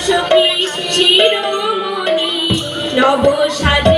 সখী শিরোমণি নব সাজ